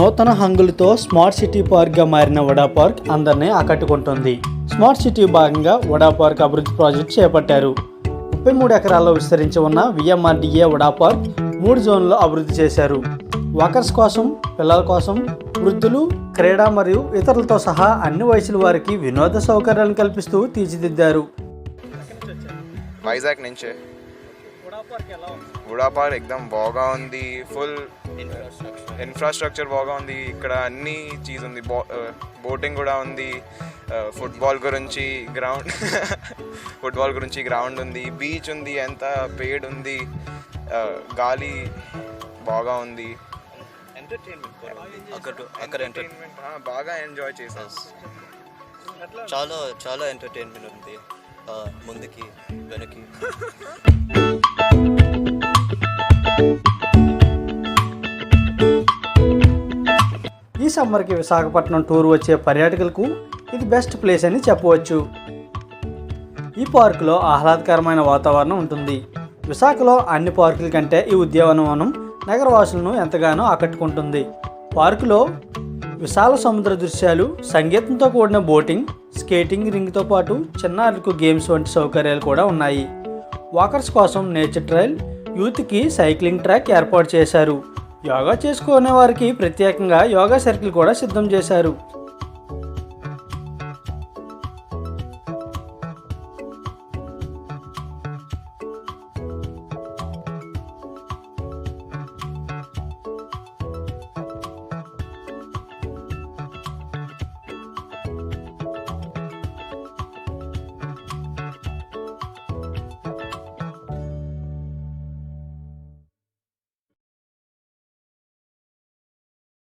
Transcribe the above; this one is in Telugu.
నూతన హంగులతో స్మార్ట్ సిటీ పార్క్గా మారిన వడా పార్క్ అందరినీ ఆకట్టుకుంటుంది. స్మార్ట్ సిటీ భాగంగా వడా పార్క్ అభివృద్ధి ప్రాజెక్ట్ చేపట్టారు. ముప్పై మూడు ఎకరాల్లో విస్తరించి ఉన్న విఎంఆర్డిఏ వడా పార్క్ మూడు జోన్లో అభివృద్ధి చేశారు. వాకర్స్ కోసం పిల్లల కోసం వృద్ధులు క్రీడా మరియు ఇతరులతో సహా అన్ని వయసుల వారికి వినోద సౌకర్యాలను కల్పిస్తూ తీర్చిదిద్దారు. వైజాగ్ నుంచే వుడా పార్క్ ఎక్దమ్ బాగా ఉంది ఫుల్ ఇన్ఫ్రాస్ట్రక్చర్ బాగా ఉంది ఇక్కడ అన్ని చీజ్ ఉంది బోటింగ్ కూడా ఉంది ఫుట్బాల్ గురించి గ్రౌండ్ ఫుట్బాల్ గురించి గ్రౌండ్ ఉంది బీచ్ ఉంది ఎంత పేడ్ ఉంది గాలి బాగా ఉంది. బాగా ఎంజాయ్ చేసాం చాలా చాలా ఎంటర్టైన్మెంట్ ఉంది. ముందుకి వెనక్కి. ఈ సమ్మర్కి విశాఖపట్నం టూర్ వచ్చే పర్యాటకులకు ఇది బెస్ట్ ప్లేస్ అని చెప్పవచ్చు. ఈ పార్కులో ఆహ్లాదకరమైన వాతావరణం ఉంటుంది. విశాఖలో అన్ని పార్కుల కంటే ఈ ఉద్యానవనం నగరవాసులను ఎంతగానో ఆకట్టుకుంటుంది. పార్కులో విశాల సముద్ర దృశ్యాలు సంగీతంతో కూడిన బోటింగ్ స్కేటింగ్ రింగ్తో పాటు చిన్నారులకు గేమ్స్ వంటి సౌకర్యాలు కూడా ఉన్నాయి. వాకర్స్ కోసం నేచర్ ట్రైల్ యూత్కి సైక్లింగ్ ట్రాక్ ఏర్పాటు చేశారు. యోగా చేసుకునే వారికి ప్రత్యేకంగా యోగా సర్కిల్ కూడా సిద్ధం చేశారు.